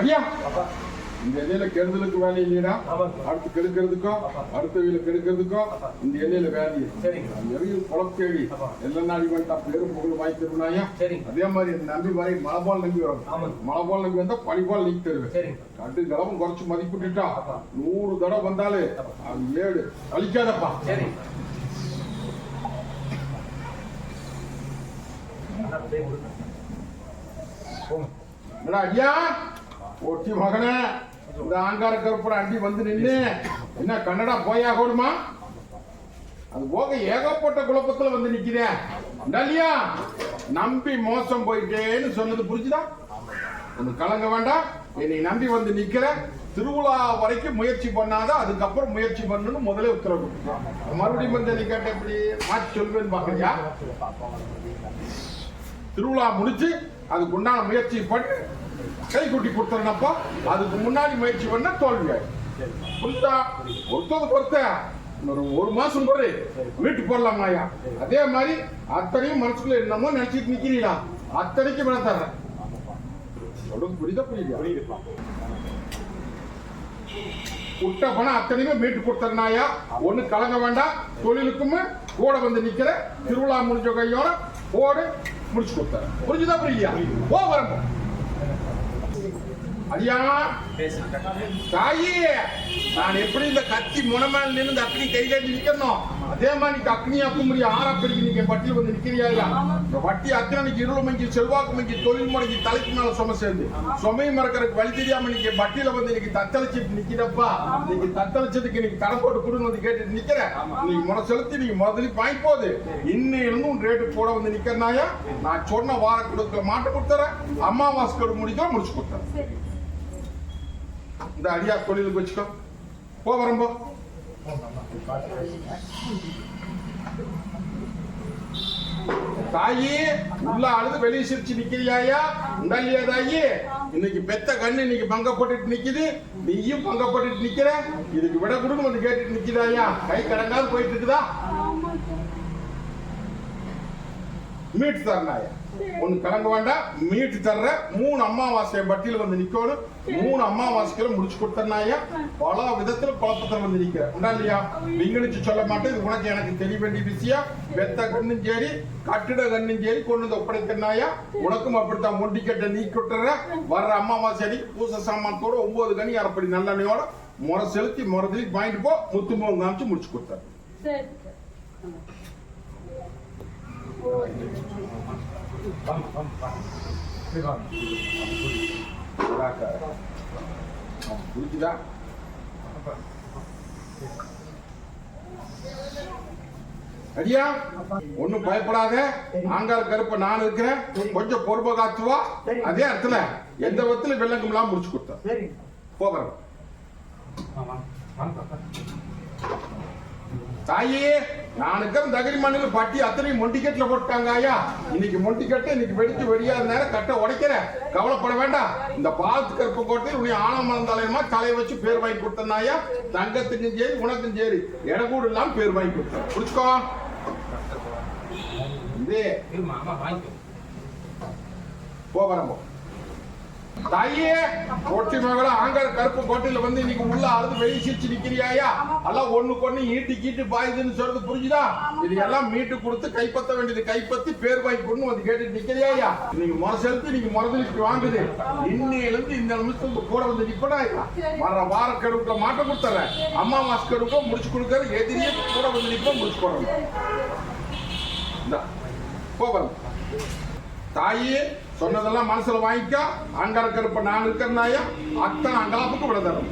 ஐயா இந்த எண்ணெயில கெடுதலுக்கு வேலை இல்லையா. அடுத்து கெடுக்கிறதுக்கும் அடுத்த வீல கெடுக்கிறதுக்கும் இந்த எண்ணெயில வேலை சரிங்க. நிறைய. எல்லாம் நாடி வந்துட்டா பேரும் புகழ் வாங்கி தருவாயா. அதே மாதிரி நம்பி வரை மழை போல் நம்பி வரும். ஆமாங்க. மழை போல் நம்பி வந்தா பனி போல் நீக்கி தருவேன். கட்டு கிளம்பு குறைச்சு மதிப்பிட்டுட்டா. நூறு தடவை வந்தாலே அது ஏடு. அழிக்காதப்பா. சரி. என்னடா ஐயா ஒட்டி மகனே இந்த ஆங்கார கருப்பட அண்டி வந்து நின்று என்ன கன்னடா போயாகணுமா அது போக ஏகப்பட்ட குழப்பத்துல வந்து நிக்கிறேன் இல்லையா நம்பி மோசம் போயிட்டேன்னு சொன்னது புரிஞ்சுதா? ஒண்ணு கலங்க வேண்டாம் என்னை நம்பி வந்து நிக்கிற. திருவிழா வரைக்கும் முயற்சி பண்ணாத அதுக்கப்புறம் முயற்சி பண்ணணும்னு முதலே உத்தரவு மறுபடியும் வந்து நீ கேட்ட எப்படி மாற்றி சொல்வேன்னு பாக்குறியா திருவிழா முடிச்சு அதுக்கு உண்டான முயற்சி பண்ணு. கை குட்டி கொடுத்துறனப்பா அதுக்கு முன்னாடி முயற்சி பண்ண தோல்வி புரிஞ்சா ஒருத்தது பொறுத்த ஒரு ஒரு மாசம் பொறு வீட்டுக்கு போடலாம் ஐயா அதே மாதிரி அத்தனையும் மனசுக்குள்ள என்னமோ நினைச்சிட்டு நிக்கிறீங்களா? அத்தனைக்கும் விட தர்றேன். சொல்றது புரியுதா புரியுதா விட்ட பணம் அத்தனையுமே மீட்டு கொடுத்தனாயா ஒண்ணு கலங்க வேண்டாம். தொழிலுக்கும் கூட வந்து நிக்கிற திருவிழா முடிஞ்ச கையோட போடு முடிச்சு கொடுத்தாரு புரிஞ்சுதா புரியலையா? போ வரம்போ ஐயா தாயி நான் எப்படி இந்த கத்தி முனமேல நின்று இந்த அக்னி கை கட்டி நிக்கணும் அதே மாதிரி நீ அக்னி அப்பு முடியும் ஆறா பெருக்கி நீங்க பட்டியல் வந்து நிக்கிறியா? இந்த வட்டி அத்தனைக்கு இருள் மங்கி செல்வாக்கு மங்கி தொழில் முடங்கி தலைக்கு மேல சும சேர்ந்து. சுமையை மறக்கறதுக்கு வழி தெரியாம நீங்க பட்டியல வந்து இன்னைக்கு தத்தளிச்சிட்டு நிக்கிறப்பா? நீங்க தத்தளிச்சதுக்கு இன்னைக்கு கடை போட்டு கொடுன்னு வந்து கேட்டுட்டு நிக்கிற. நீங்க முறை செலுத்தி நீங்க முதல்ல வாங்கி போகுது இன்னும் ரேட்டு கூட வந்து நிக்கிறனாயா நான் சொன்ன வார கொடுக்க மாட்டு கொடுத்துறேன். அமாவாசை கடு முடிக்க முடிச்சு கொடுத்துறேன். இந்த அடியா தொழிலுக்கு வச்சுக்கோ. போ வரம்போ தாயி உள்ள அழுது வெளியே சிரிச்சு நிக்கிறியாயா உண்டல்லையா தாயி? இன்னைக்கு பெத்த கண்ணு இன்னைக்கு பங்கப்பட்டுட்டு நிக்குது. நீயும் பங்கப்பட்டுட்டு நிக்கிற. இதுக்கு விட கொடுன்னு வந்து கேட்டுட்டு நிக்கிறாயா கை கடங்காது போயிட்டு இருக்குதா? மீட்டு தரனாயா ஒண்ணு கலங்க வேண்டாம். மீட்டு தர்ற மூணு அமாவாசை பட்டியல வந்து நிக்கணும். மூணு அமாவாசைகளை முடிச்சு கொடுத்தனாயா பல விதத்துல குழப்பத்துல வந்து நிக்கிற. உண்டா இல்லையா? விங்கடிச்சு சொல்ல மாட்டேன். இது உனக்கு எனக்கு தெரிய வேண்டிய விஷயம். வெத்த கண்ணும் சரி கட்டிட கண்ணும் சரி கொண்டு வந்து ஒப்படைக்கனாயா உனக்கும் அப்படித்தான். மொண்டிக்கட்டை நீக்கி விட்டுற வர்ற அமாவாசை அன்னைக்கு பூசை சாமானத்தோட ஒன்பது கனி அரைப்படி நல்லெண்ணையோட முறை செலுத்தி முறை வாங்கிட்டு போ. முத்து மோகம் காமிச்சு முடிச்சு கொடுத்தாரு புரிஞ்சுதா அடியா ஒண்ணும் பயப்படாத. ஆங்கார கருப்ப நான் இருக்கிறேன். கொஞ்சம் பொறுப்பை காத்துவா. அதே இடத்துல எந்த விதத்துல வெள்ளங்கம்லாம் முடிச்சு கொடுத்தேன். போகிறேன். தாயே நான் இருக்கிற மண்ணில் பட்டி அத்தனையும் மொண்டிக்கட்டில் போட்டாங்க ஐயா. இன்னைக்கு மொண்டிக்கட்டு இன்னைக்கு வெடிச்சு வெடியாத நேரம் கட்டை உடைக்கிறேன். கவலைப்பட வேண்டாம். இந்த பாலத்து கருப்பு கோட்டையில் உன்னை ஆனமரம் தலையமா தலையை வச்சு பேர் வாங்கி கொடுத்தேன் ஐயா. தங்கத்துக்கும் சரி உனக்கும் சரி. இடக்கூடு இல்லாம பேர் வாங்கி கொடுத்தேன். புடிச்சுக்கோ இதே. போகிறோம் தாயே கொட்டி மக ஆங்கார கருப்பு கோட்டையில வந்து இன்னைக்கு உள்ள அழுது வெளியே சிரிச்சு நிக்கிறியாயா? எல்லாம் ஒண்ணு கொண்டு ஈட்டி கீட்டு பாயுதுன்னு சொல்றது புரிஞ்சுதா? இது எல்லாம் மீட்டு கொடுத்து கைப்பத்த வேண்டியது கைப்பத்தி பேர் வாங்கி கொண்டு வந்து கேட்டு நிக்கிறியாயா? நீங்க முறை செலுத்தி நீங்க முறதலிக்கு வாங்குது. இன்னையில இருந்து இந்த நிமிஷத்துக்கு கூட வந்து நிப்படா வர வார கடுவுல மாட்ட கொடுத்துறேன். அம்மா மாஸ் கடுவுல முடிச்சு கொடுக்கறது எதிரியே கூட வந்து நிப்ப முடிச்சு போடுறேன் இந்தா, தாயே சொன்னதெல்லாம் மனசுல வாங்கிக்க. அங்கார கருப்ப நான் இருக்கிறனாயா? அத்தனை அங்கலாப்புக்கு விட தரும்.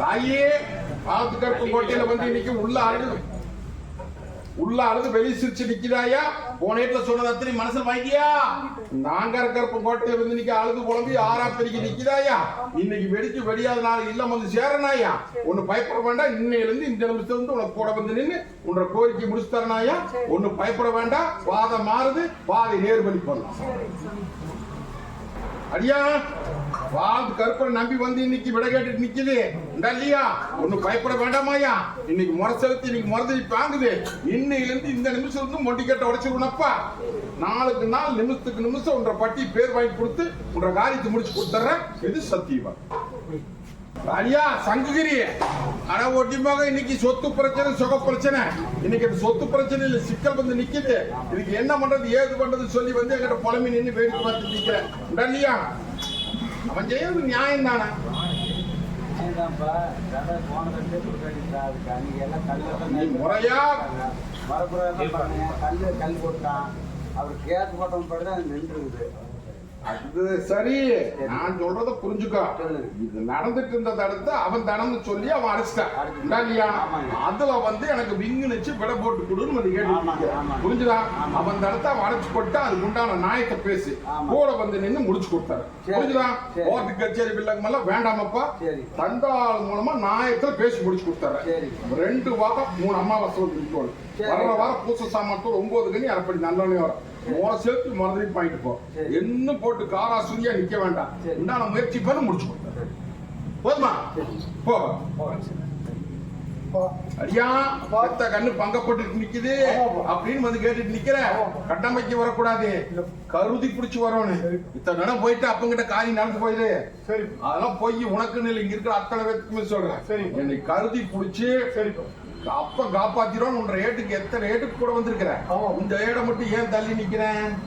தாயே பாலத்து கோட்டையில வந்து இன்னைக்கு உள்ள அழுது. உள்ள அழுது வெளியே சிரிச்சு நிக்கிறாயா? போனேட்ல சொன்னது அத்தனை மனசுல வாங்கியா நாங்க இருக்கிறப்ப கோட்டையில வந்து நிக்க அழுது குழம்பி ஆறா பெருக்கி நிக்கிறாயா? இன்னைக்கு வெடிச்சு வெடியாத நாள் இல்லம் வந்து சேரனாயா? ஒண்ணு பயப்பட வேண்டாம் இன்னையில இருந்து இந்த நிமிஷத்துல இருந்து உனக்கு கூட வந்து நின்று உன்னோட கோரிக்கை முடிச்சு தரனாயா? ஒண்ணு பயப்பட வேண்டாம் பாதை மாறுது பாதை நேர்படி பண்ணலாம் அடியா? வாழ்ந்து கருப்பனை நம்பி வந்து இன்னைக்கு விட கேட்டுட்டு நிக்குது. இல்லையா ஒண்ணும் பயப்பட வேண்டாமாயா இன்னைக்கு முறை செலுத்தி இன்னைக்கு முறதடி பாங்குது இன்னையில இருந்து இந்த நிமிஷம் இருந்து மொண்டிக்கட்டை உடைச்சிருக்கணும்ப்பா நாளுக்கு நாள் நிமிஷத்துக்கு நிமிஷம் உன்ற பட்டி பேர் வாங்கி கொடுத்து உன்ற காரியத்தை முடிச்சு கொடுத்துறேன். இது சத்தியமா? ஐயா சங்குகிரி. ஆனா ஒட்டிமாக இன்னைக்கு சொத்து பிரச்சனை சுக பிரச்சனை. இன்னைக்கு அந்த சொத்து பிரச்சனையில சிக்கல் வந்து நிக்குது. இதுக்கு என்ன பண்றது ஏது பண்றது சொல்லி வந்து எங்கிட்ட புலம்பி நின்று வேடிக்கை பார்த்து நிக்கிறேன். இல்லையா அவன் செய்யறது நியாயம் தானே? கட்டே முறையா சொன்னேன். கல்லு கல் போட்டான். அவர் கேஸ் போட்டவன் படி நின்றுருக்குது அது சரி நான் சொல்றத புரிஞ்சுக்கோ. இது நடந்துட்டு இருந்ததை அடுத்து அவன் தனம்னு சொல்லி அவன் அடிச்சிட்டான் இல்லையா. அதுல வந்து எனக்கு விங்குனுச்சு விட போட்டு கொடுன்னு வந்து கேட்டு. புரிஞ்சுதா. அவன் தடுத்து அவன் அடைச்சு போட்டு அதுக்கு உண்டான நியாயத்தை பேசி. கூட வந்து நின்னு முடிச்சு கொடுத்தாரு. புரிஞ்சுதா. கோர்ட்டு கச்சேரி பிள்ளைங்க எல்லாம் வேண்டாமப்பா. தந்தாள் மூலமா நியாயத்தை பேசி முடிச்சு கொடுத்தாரு. ரெண்டு வாரம் மூணு சரி. வர்ற வாரம் பூச சாமான் ஒன்பது கனி அரைப்படி நல்லெண்ணெய் வரும் மோர சேர்த்து மறுபடியும் பாயிட்டு போ. என்ன போட்டு காராசுரியா நிக்க வேண்டாம். உண்டான முயற்சி பண்ணி முடிச்சு போதுமா? போ. அடியா பெத்த கண்ணு பங்கப்பட்டு நிக்குது. அப்படின்னு வந்து கேட்டுட்டு நிக்கிற. கட்டமைக்கு வரக்கூடாது. கருதி புடிச்சு வரணும். இத்தனை இடம் போயிட்டு அப்பங்கிட்ட காரியம் நடந்து போயிரு. சரி. அதெல்லாம் போய் உனக்குன்னு இங்க இருக்கிற அத்தனை பேத்துக்குமே சொல்றேன். என்னை கருதி புடிச்சு சரி அப்ப காப்பாத்திரும் உன்ற ஏட்டுக்கு எத்தனை ஏட்டுக்கு கூட வந்திருக்கிற? ஆமா. இந்த ஏடை மட்டும் ஏன் தள்ளி நிக்கிறேன்?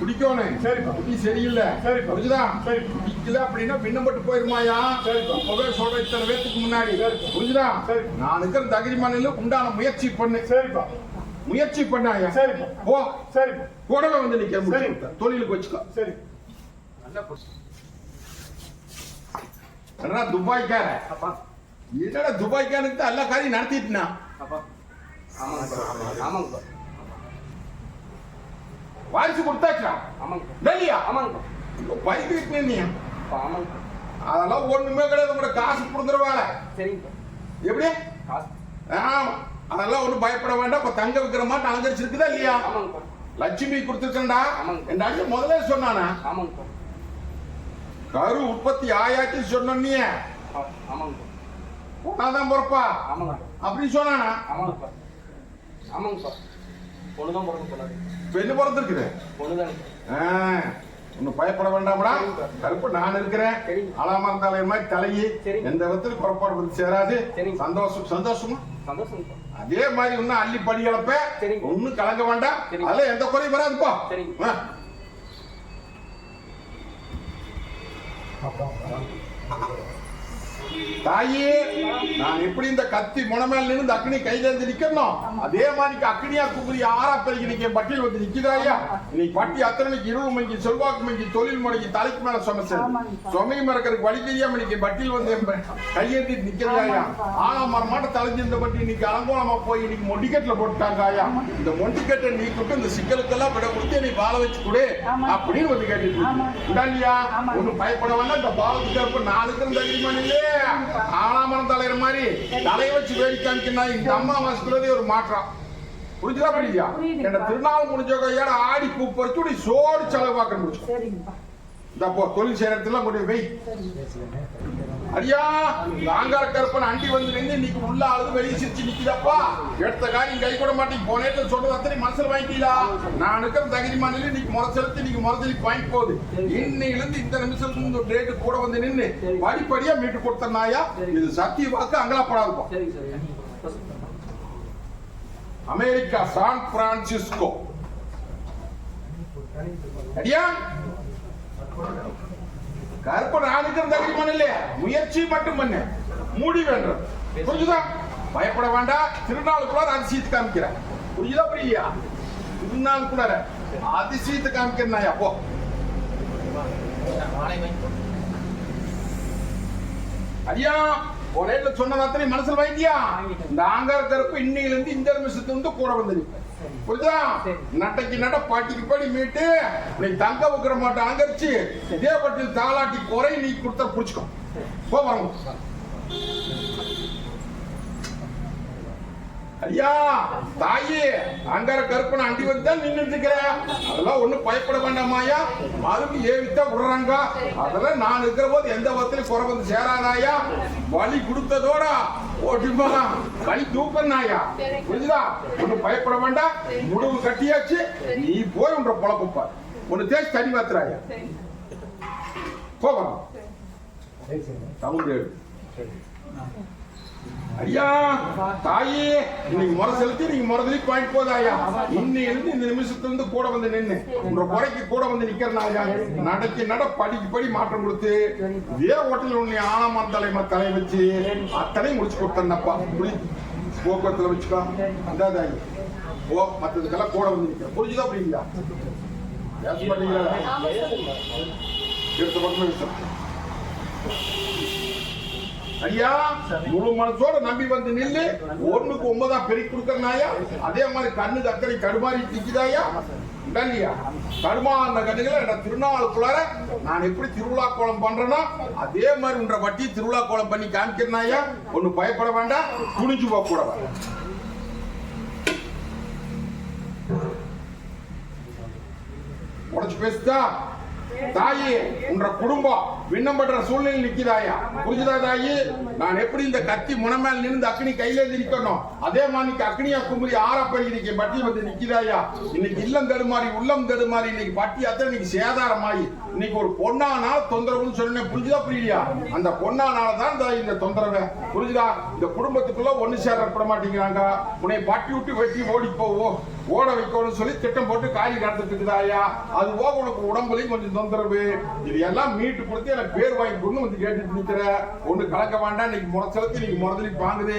பிடிக்கணும் சரிப்பா. புத்தி சரியில்லை. சரிப்பா. புரிஞ்சுதா? சரி. பிடிக்கல அப்படின்னா பின்னப்பட்டு போயிருமாயா? சரிப்பா. அப்பவே சொல்ற இத்தனை பேத்துக்கு முன்னாடி. புரிஞ்சுதா? சரி. நான் இருக்கிற தகுதி உண்டான முயற்சி பண்ணு. சரிப்பா. முயற்சி பண்ணாயா? சரிப்பா. போ. சரிப்பா. கூடவே வந்து நிக்க சரி. தொழிலுக்கு வச்சுக்கோ. சரி. என்னடா துபாய்க்கார? என்னடா துபாய்க்காரனுக்கு எல்லா காரியம் நடத்திட்டுனா? ஆமாங்கப்பா வாரிசு கொடுத்தாச்சா? ஆமாங்கப்பா டெல்லியா ஆமாங்கப்பா பைக்கு நீ அப்பா, ஆமாங்கப்பா அதெல்லாம் ஒண்ணுமே கிடையாது உங்களோட காசு கொடுக்குற வேலை. சரிங்கப்பா எப்படி? காசு. ஆமா. அதெல்லாம் ஒண்ணும் பயப்பட வேண்டாம் இப்ப தங்க விக்கிற மாதிரி அலங்கரிச்சிருக்குதா இல்லையா? ஆமாங்கப்பா லட்சுமி கொடுத்துருக்கேன்டா ஆமாங்க. என் அண்ணன் முதல்ல சொன்னானா? ஆமாங்கப்பா கரு உற்பத்தி ஆயாச்சு சொன்ன நீ ஆ, ஆமாங்கப்பா பொண்ணாதான் பிறப்பா? ஆமாங்கப்பா அப்படி சொன்னானா? ஆமாங்கப்பா ஆமாங்கப்பா பொண்ணு தான் பிறக்க போனாரு பெண்ணு பிறந்திருக்குது. பொண்ணு தானுங்க ஒன்னும் பயப்பட வேண்டாம்டா. கருப்பு நான் இருக்கிறேன். அலாமரம் தலை மாதிரி தலையி. எந்த விதத்துல புறப்பாடு வந்து சேராது. சந்தோஷம் சந்தோஷமா? அதே மாதிரி இன்னும் அள்ளி படி இழப்ப. சரிங்க. ஒண்ணும் கலங்க வேண்டாம். அதெல்லாம் எந்த குறையும் வராதுப்பா சரிங்க. தாயே நான் எப்படி இந்த கத்தி முனமேல நின்று இந்த அக்னி கையில இருந்து நிக்கணும் அதே மாதிரி அக்னியா குபுரி ஆறா பெருகி நீங்க பட்டியல் வந்து நிக்கிறாயா நீ பட்டி அத்தனைக்கு இருள் மங்கி செல்வாக்கு மங்கி தொழில் முடங்கி தலைக்கு மேல சுமச்சு சுமை மறக்கிறதுக்கு வழி தெரியாம இன்னைக்கு பட்டியல் வந்து என் கையேந்திட்டு நிக்கிறாயா ஆனா மரமாட்ட தலைஞ்சிருந்த பட்டி இன்னைக்கு அலங்கோலமா போய் இன்னைக்கு மொண்டிக்கட்டுல போட்டாங்க இந்த மொண்டிக்கட்டை நீக்கிட்டு இந்த சிக்கலுக்கெல்லாம் விட கொடுத்து நீ பால வச்சு கொடு அப்படின்னு வந்து கேட்டுட்டு இல்லையா? ஒண்ணும் பயப்பட வேண்டாம். இந்த பாலத்துக்கு நாலு நாளுக்கு தெரியுமா இல்லையே ஆலாமரம் தலையிற மாதிரி தலைய வச்சு வேடிக்கை காமிக்கணும் இந்த அம்மா வாசிக்கிறதே ஒரு மாற்றம் புரிஞ்சுதா புரியுதா. என்ன திருநாள் முடிஞ்ச கையோட ஆடி பூ பறிச்சு நீ சோறு செலவு பார்க்க முடிச்சு இந்த தொழில் செய்யற இடத்துல கொண்டு போய் ஐயா நாங்கார கருப்பன் அண்டி வந்து நின்று இன்னைக்கு உள்ள ஆளுது வெளியே சிரிச்சு நிக்குதப்பா. எடுத்த காரியம் கை கூட மாட்டேங்க போனேட்டு சொல்றது அத்தனை மனசுல வாங்கிட்டீங்களா? நான் இருக்கிற தகுதி மாநில இன்னைக்கு முறை செலுத்தி இன்னைக்கு முறைச்சலி வாங்கி போகுது. இன்னையில இருந்து இந்த நிமிஷத்துல இருந்து ஒரு ரேட்டு கூட வந்து நின்னு படிப்படியா மீட்டு கொடுத்தனாயா இது சத்திய வாக்கு அங்கலாப்படாதுப்பா. America San Francisco. அடியா? கற்பனை ஆணுக்கிற தகுதி பண்ணல முயற்சி மட்டும் பண்ணு. மூடி வேண்டும் புரிஞ்சுதா? பயப்பட வேண்டாம். திருநாளுக்குள்ள அதிசயத்தை காமிக்கிறேன் புரியுதா புரியா கூட அதிசயத்தை காமிக்கிறேன் அப்போ நாளை ஒரேட்ல சொன்னது அத்தனை மனசுல வைத்தியா இந்த ஆங்கார கருப்பு இன்னையில இருந்து இந்த நிமிஷத்துல இருந்து கூட வந்து நிற்பேன். புரியுதா? நட்டைக்கு நட பாட்டிக்கு படி மீட்டு நீ தங்க வைக்கிற மாட்டை அங்கரிச்சு இதே பட்டில் தாளாட்டி குறை நீ கொடுத்த புடிச்சுக்கோ. போ வரணும் ஐயா தாயே அங்கார கருப்பனை அண்டி வந்து தான் நின்னுட்டு இருக்கிற அதெல்லாம் ஒண்ணும் பயப்பட வேண்டாமாயா மருந்து ஏவித்தா விடுறாங்க. அதெல்லாம் நான் இருக்கிற போது எந்த விதத்திலும் குறை வந்து சேராதாயா வலி கொடுத்ததோட ஓட்டுமா? வலி தூக்கணாயா புரிஞ்சுதா? ஒண்ணும் பயப்பட வேண்டாம். முடிவு கட்டியாச்சு. நீ போய் உன்ற பொழப்பு பாரு. ஒன்னு தேய்ச்சி தண்ணி மாத்துறாயா போகலாம் தமிழ் ஐயா தாயே இன்னைக்கு முறை செலுத்தி நீங்க முறதலி பாயிண்ட் போதாயா இன்னையிலிருந்து இந்த நிமிஷத்துல இருந்து கூட வந்து நின்னு உங்க குறைக்கு கூட வந்து நிக்கிறனாயா நடக்கி நட படிக்கு படி மாற்றம் கொடுத்து இதே ஹோட்டல் உன்னை ஆனாம தலைமை தலை வச்சு அத்தனை முடிச்சு கொடுத்தேன்னப்பா. புரி போக்குவரத்துல வச்சுக்கோ. அந்தாதாயி ஓ மத்ததுக்கெல்லாம் கூட வந்து நிக்கிறேன். புரிஞ்சுதா மாட்டீங்களா எடுத்த பக்கமே ஐயா முழு மனசோட நம்பி வந்து நில்லு. ஒண்ணுக்கு ஒன்பதா பெருக்கி கொடுக்கறனாயா? அதே மாதிரி கண்ணு அக்கறை கடுமாறி நிக்குதாயா? இல்லையா? கடுமா அந்த கண்ணுகளை என்ன திருநாளுக்குள்ளார நான் எப்படி திருவிழா கோலம் பண்றேனோ அதே மாதிரி உன்ற வட்டி திருவிழா கோலம் பண்ணி காமிக்கிறனாயா? ஒண்ணு பயப்பட வேண்டாம் துணிஞ்சு போக கூட உடச்சு பேசுதா? தாயி உன்ற குடும்பம் விண்ணம் பண்ற சூழ்நிலை நிக்கிறாயா புரிஞ்சுதா தாயி? நான் எப்படி இந்த கத்தி முனமேல் நின்று அக்னி கையிலேந்து நிக்கணும் அதே மாதிரி அக்னியா கும்பலி ஆறப்படி இன்னைக்கு பட்டி வந்து நிக்கிறாயா இன்னைக்கு இல்லம் தடுமாறி உள்ளம் தடுமாறி இன்னைக்கு பட்டி அத்தனை இன்னைக்கு சேதாரமாயி. இன்னைக்கு ஒரு பொண்ணானால தொந்தரவுன்னு சொன்னேன். புரிஞ்சுதா புரியலையா? அந்த பொண்ணானால தான் இந்த- இந்த தொந்தரவு. புரிஞ்சுதா? இந்த குடும்பத்துக்குள்ள ஒண்ணு சேரப்பட மாட்டேங்கிறாங்க. உன்னை பட்டி விட்டு வெட்டி ஓடி போவோம். ஓட வைக்கணும்னு சொல்லி திட்டம் போட்டு காரி கடத்திட்டு இருக்குதாயா அது போக உனக்கு உடம்புலையும் கொஞ்சம் தொந்தரவு. இது எல்லாம் மீட்டு கொடுத்து எனக்கு பேர் வாங்கி கொடுன்னு வந்து கேட்டுட்டு நிக்கிற. ஒண்ணு கலக்க வேண்டாம் இன்னைக்கு முறைச்சலத்து இன்னைக்கு முறைச்சலி பாங்குது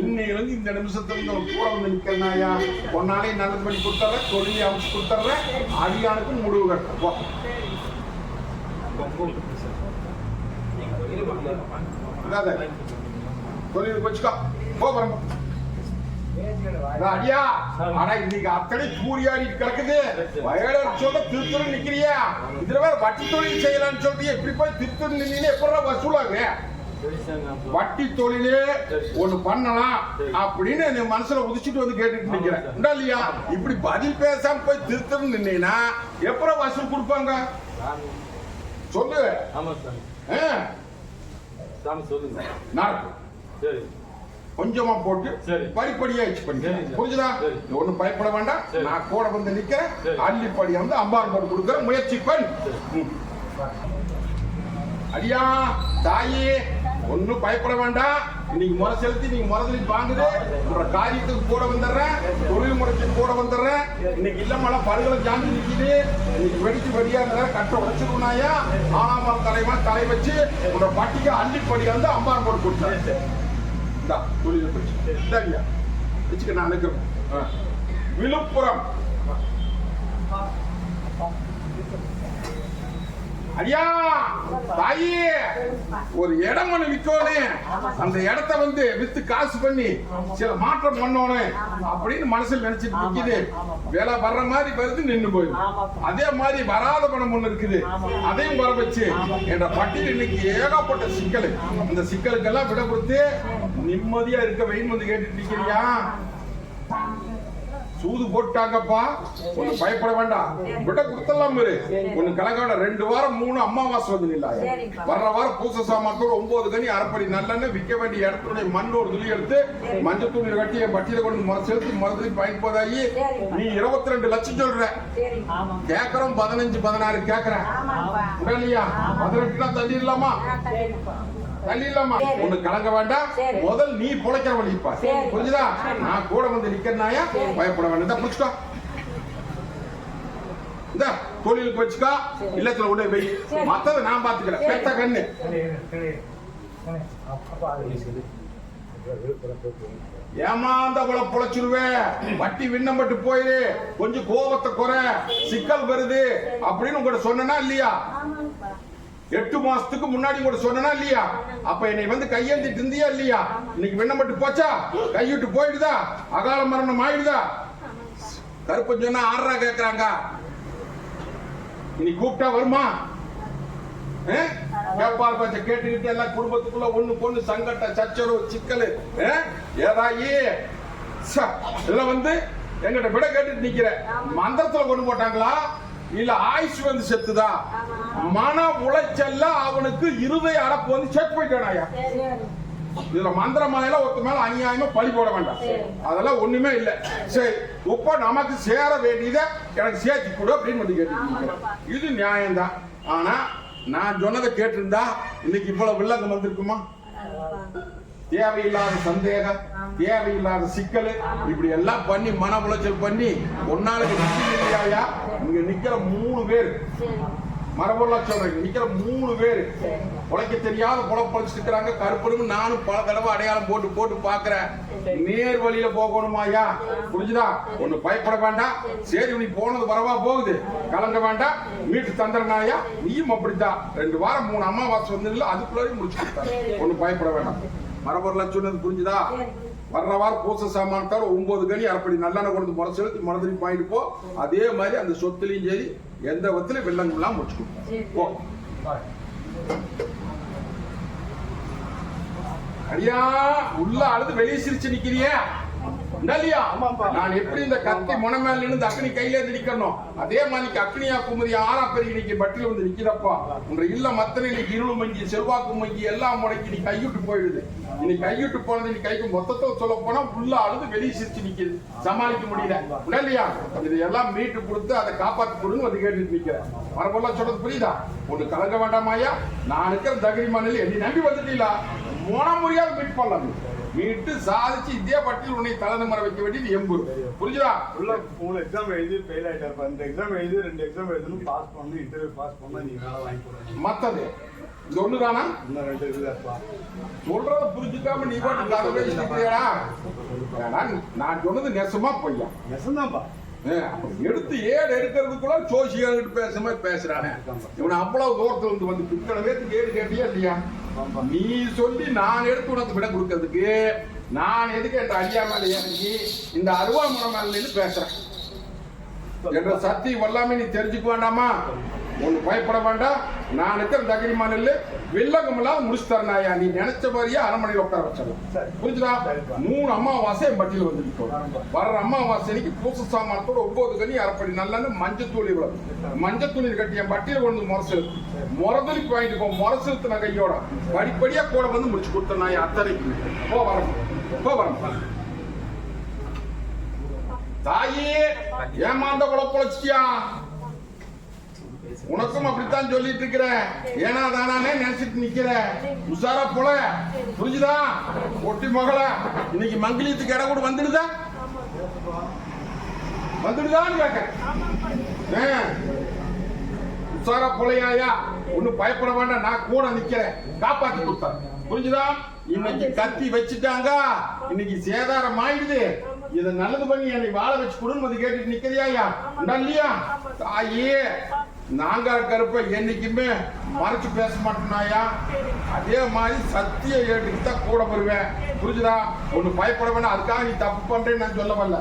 இன்னையிலிருந்து இந்த நிமிஷத்துல இருந்து ஒரு கூட வந்து நிக்கிறனாயா பொன்னாலையும் நல்லது பண்ணி கொடுத்துட்றேன் தொழிலை அமைச்சு கொடுத்துட்றேன். அடியானுக்கும் முடிவு கட்டுறேன் தொழில் வச்சுக்கோ. அடியா ஆனா இன்னைக்கு அத்தனை கூறியாடி கிடக்குது. வயலர் சொல்ல திருத்தூர் நிக்கிறியா? இதுல வேற வட்டி தொழில் செய்யலாம்னு சொல்லிட்டு எப்படி போய் திருத்தூர் நின்னு எப்படா வசூலாங்க வட்டி தொழிலே ஒண்ணு பண்ணலாம் அப்படின்னு என் மனசுல உதிச்சிட்டு வந்து கேட்டுட்டு நிக்கிறேன். இல்லையா? இப்படி பதில் பேசாம போய் திருத்தம் நின்னா எப்பறம் வசூல் கொடுப்பாங்க? சொல்லு. ஆமா சொல்லுங்க. நடக்கும். சரி. கொஞ்சமா போட்டு. படிப்படியா வச்சு பண்ணி சரி, சரி. புரிஞ்சுதா? ஒண்ணும் பயப்பட வேண்டாம். நான் கூட வந்து நிக்கிறேன். அள்ளிப்படி வந்து அம்பாரம் கொடுக்குற முயற்சி பண்ணு. ம். அடியா தாயி ஒண்ணும் பயப்பட வேண்டாம். இன்னைக்கு முறை செலுத்தி நீங்க முறை வாங்குது. உங்களோட காரியத்துக்கு கூட வந்துடுறேன். தொழில் முறைக்கு கூட வந்துடுறேன். இன்னைக்கு இல்லமல படுகளை ஜாமி நிக்குது. இன்னைக்கு வெடிச்சு வெடியா இருந்தா கட்ட உடைச்சிருவனாயா ஆனாமல் தலைவா தலை வச்சு உங்களோட பட்டிக்கு அள்ளிப்படி வந்து அம்பாரம் போட்டு கொடுத்தாரு இந்தா தொழில் போச்சு இந்தாங்க வச்சுக்க நான் ஆ. விழுப்புரம். ஐயா தாயே ஒரு இடம் ஒண்ணு விற்கணும் அந்த இடத்த வந்து வித்து காசு பண்ணி சில மாற்றம் பண்ணணும் அப்படின்னு மனசுல நினைச்சிட்டு நிக்குது. வேலை வர்ற மாதிரி வருது நின்று போயிடும். அதே மாதிரி வராத பணம் ஒண்ணு இருக்குது. அதையும் வர வச்சு என்ற பட்டியல் இன்னைக்கு ஏகப்பட்ட சிக்கல். அந்த சிக்கலுக்கெல்லாம் விட கொடுத்து நிம்மதியா இருக்க வெயின் வந்து கேட்டுட்டு நிக்கிறியா? சூது போட்டாங்கப்பா. ஒண்ணு பயப்பட வேண்டாம். விட கொடுத்தலாம் இரு. ஒண்ணு கலக்காட ரெண்டு வாரம் மூணு அம்மாவாசை வந்து நில்லாயா. வர்ற வாரம் பூச சாமான்கள் ஒன்பது கனி அரைப்படி நல்லெண்ணெய் விற்க வேண்டிய இடத்துடைய மண் ஒரு துளி எடுத்து மஞ்சள் துணி கட்டி என் பட்டியல கொண்டு முறை செலுத்தி மறுபடியும் பயன் போதாயி சரிப்பா. நீ இருபத்தி ரெண்டு லட்சம் சொல்ற. கேக்குறோம் பதினஞ்சு பதினாறு கேக்குறேன். உடனே பதினெட்டுனா தள்ளி இல்லாமா? ஆ, சரிப்பா. தள்ளி இல்லாமா சரி. ஒண்ணு கலங்க வேண்டாம். முதல் நீ பொழைக்கிற வழிப்பா சரி. புரிஞ்சுதா? நான் கூட வந்து நிக்கிறனாயா. பயப்பட வேண்டாம். புடிச்சுக்கோ. இந்த தொழிலுக்கு வச்சுக்கோ. இல்லத்துல உடனே வை. சரி. மத்தத நான் பாத்துக்கிறேன். சரி. பெத்த கண்ணு. ஏமாந்தவள பொழைச்சிருவேன் வட்டி விண்ணப்பட்டு போயிரு. கொஞ்சம் கோபத்தை குறை. சிக்கல் வருது. அப்படின்னு உங்கள்ட்ட சொன்னா இல்லையா. எட்டு மாசத்துக்கு முன்னாடி கூட சொன்னா இல்லையா? அப்ப என்னை வந்து கையேந்திட்டு இருந்தியா இல்லையா? இன்னைக்கு வெண்ணப்பட்டு போச்சா? கைவிட்டு போயிடுதா? அகால மரணம் ஆயிடுதா? கருப்பன் சொன்னா ஆறா கேக்குறாங்க. இன்னைக்கு கூப்பிட்டா வருமா? வியாபார பச்சை கேட்டுக்கிட்டு எல்லாம் குடும்பத்துக்குள்ள ஒண்ணு பொண்ணு சங்கட்ட சச்சரவு சிக்கல் ஏதாயி? ச, இதெல்லாம் வந்து எங்கிட்ட விட கேட்டுட்டு நிக்கிற. மந்திரத்துல கொண்டு போட்டாங்களா? இல்ல ஆயுஷ் வந்து செத்துதா? மன உளைச்சல்ல அவனுக்கு இருதய அடப்பு வந்து செக் போயிட்டானாயா இதுல மந்திரமாயில ஒருத்த மேல அநியாயமா பழி போட வேண்டாம். அதெல்லாம் ஒண்ணுமே இல்ல. சரி இப்ப நமக்கு சேர வேண்டியத எனக்கு சேர்த்து கொடு அப்படின்னு வந்து கேட்டு இது நியாயம்தான். ஆனா நான் சொன்னதை கேட்டிருந்தா இன்னைக்கு இவ்வளவு வில்லங்கம் வந்திருக்குமா? தேவையில்லாத சந்தேகம் தேவையில்லாத சிக்கல் இப்படி எல்லாம் பண்ணி மன உளைச்சல் பண்ணி ஒன்னாளுக்கு நிக்கலையா இங்க நிக்கிற மூணு பேர். மரபொருளா சொல்றேன் நிக்கிற மூணு பேர். உழைக்க தெரியாத புலப்பழிச்சிட்டு இருக்கிறாங்க கருப்பனும் நானும் பல தடவை அடையாளம் போட்டு போட்டு பாக்குறேன் நேர் வழியில போகணுமாயா புரிஞ்சுதா? ஒண்ணு பயப்பட வேண்டாம். சரி. நீ போனது வரவா போகுது. கலங்க வேண்டாம். மீட்டு தந்துறனாயா நீயும் அப்படித்தான். ரெண்டு வாரம் மூணு அமாவாசை வந்து அதுக்குள்ளே முடிச்சு கொடுத்தாரு ஒண்ணு பயப்பட வேண்டாம். மரபொருளா சொன்னது புரிஞ்சுதா? வர்ற வாரம் பூச சாமானத்தால் ஒன்பது கனி அரைப்படி நல்லெண்ணெய் கொண்டு முறை செலுத்தி மனதிலையும் பாயிட்டு போ. அதே மாதிரி அந்த சொத்துலையும் சரி எந்த விதத்திலும் வெள்ளங்கள்லாம் முடிச்சு கொடுப்போம். போ. அடியா உள்ள அழுது வெளியே சிரிச்சு நிக்கிறியே. இல்லையா நான் எப்படி இந்த கத்தி முனை மேல இருந்து அக்னி கையில இருந்து நிக்கணும்? அதே மாதிரி அக்னியா குமரி ஆறா பெருகி இன்னைக்கு பட்டியல் வந்து நிக்கிறப்பா உன்ற இல்ல மத்தனை இன்னைக்கு இருள் மங்கி செல்வாக்கு மங்கி எல்லாம் முடக்கி நீ கைவிட்டு போயிடுது. இன்னைக்கு கைவிட்டு போனது நீ கைக்கு மொத்தத்தை சொல்ல போனா உள்ள அழுது வெளியே சிரிச்சு நிக்குது. சமாளிக்க முடியல. இல்லையா இதையெல்லாம் மீட்டு கொடுத்து அதை காப்பாத்தி கொடுன்னு வந்து கேட்டுட்டு நிக்கிறேன். மரபெல்லாம் சொல்றது புரியுதா? ஒண்ணு கலங்க வேண்டாமாயா நான் இருக்கிற தகிரி மண்ணில் என்னை நம்பி வந்துட்டீங்களா? மோன முடியாத மீட் பண்ணலாம் மீட்டு சாதிச்சு இதே பட்டியல் உன்னை தலைமை மர வைக்க வேண்டியது எம்பு புரிஞ்சுதா? உள்ள மூணு எக்ஸாம் எழுதி ஃபெயில் ஆயிட்டாரு இந்த எக்ஸாம் எழுதி ரெண்டு எக்ஸாம் எழுதணும். பாஸ் பண்ணணும் இன்டர்வியூ பாஸ் பண்ணா நீங்க வேலை வாங்கி கொடுங்க மத்தது? இது ஒண்ணுதானா இன்னும் ரெண்டு இருக்குதாப்பா சொல்றத புரிஞ்சுக்காம நீ பாட்டு நான் சொன்னது நெசமா பொய்யா. அப்ப எடுத்து ஏடு எடுக்கிறதுக்குள்ள சோசியல் பேசுற மாதிரி பேசுறாங்க இவனை அவ்வளவு தூரத்துல இருந்து வந்து இத்தனை பேருக்கு ஏடு கேட்டியா இல்லையா? நீ சொல்லி நான் எடுத்து உனக்கு விட கொடுக்கறதுக்கு நான் எதுக்கு என்ற ஐயா மேல இறங்கி இந்த அருவாமனை மேல நின்னு பேசுறேன். என்ற சத்தியம் எல்லாமே நீ தெரிஞ்சுக்க வேண்டாமா? ஒண்ணு பயப்பட வேண்டாம். நான் இருக்கிற தகிரி மணல் வில்லகம் எல்லாம் முடிச்சு தரனாயா நீ நினைச்ச மாதிரியே அரண்மனையில் உட்கார வச்சிடலாம். சரி. புரிஞ்சுதா. மூணு அமாவாசை என் பட்டியல் வந்துட்டு வர்ற அமாவாசைக்கு பூச சாமானத்தோட ஒன்பது கனி அரைப்படி. நல்லன்னு மஞ்சத்தூள் இவ்வளவு. மஞ்சத்தூள் கட்டி என் பட்டியல் கொண்டு முரசு முரதலிக்கு வாங்கிட்டு போ. முரசெலுத்தின கையோட. படிப்படியா கூட வந்து முடிச்சு கொடுத்த நான் அத்தனைக்கு போ வரம் போ வரம் தாயே ஏமாந்த குல பொழைச்சிட்டியா? உனக்கும் அப்படித்தான் சொல்லிட்டு இருக்கிறேன். ஏனா தானானே நினைச்சிட்டு நிக்கிற உஷாரா போல. புரிஞ்சுதா? ஒட்டி மகள இன்னைக்கு மங்கிலியத்துக்கு இடம் கூட வந்துடுதா? வந்துடுதான்னு கேட்க உஷாரா போலையாயா? ஒண்ணும் பயப்பட வேண்டாம் நான் கூட நிக்கிறேன். காப்பாத்தி கொடுத்தேன். புரிஞ்சுதா? இன்னைக்கு கத்தி வச்சுட்டாங்க. இன்னைக்கு சேதாரம் ஆயிடுது. இத நல்லது பண்ணி என்னை வாழ வச்சு கொடுன்னு வந்து கேட்டுட்டு நிக்கிறியாயா இல்லையா? தாயே நாங்க கருப்ப என்னைக்குமே மறைச்சு பேச மாட்டேனாயா அதே மாதிரி சத்திய ஏட்டுக்கு தான் கூட வருவேன். புரிஞ்சுதா? ஒண்ணு பயப்பட வேணாம். அதுக்காக நீ தப்பு பண்றேன்னு நான் சொல்ல வரல.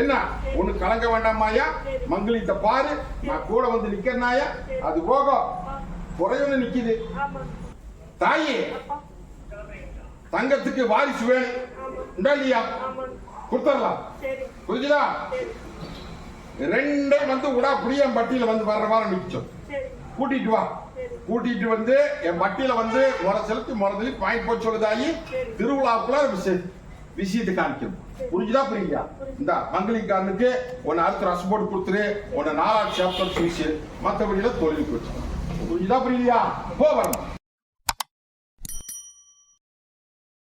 என்ன? ஒண்ணு கலங்க வேண்டாமாயா மங்களித்த பாரு. நான் கூட வந்து நிக்கிறனாயா அது போக குறையுன்னு நிக்குது. தாயே தங்கத்துக்கு வாரிசு வேணும். இல்லையா? கொடுத்துடலாம் புரிஞ்சுதா? ரெண்டே வந்து உடா புடிய என் பட்டியல வந்து வர்ற வாரம் நிச்சோம் கூட்டிட்டு வா. கூட்டிட்டு வந்து என் பட்டியல வந்து முறை செலுத்தி முறதலி பாயிண்ட் போச்சு சொல்லுதாயி திருவிழாவுக்குள்ள விஷயம் விஷயத்தை காமிக்கணும் புரிஞ்சுதா புரியுதா? இந்த மங்களிக்காரனுக்கு உன்னை அடுத்த ரசம் போட்டு கொடுத்துரு உன்னை நாலாவது சாப்டர் சுவிச்சு மற்றபடியில தொழில் போச்சு புரிஞ்சுதா புரியலையா போ வரணும்.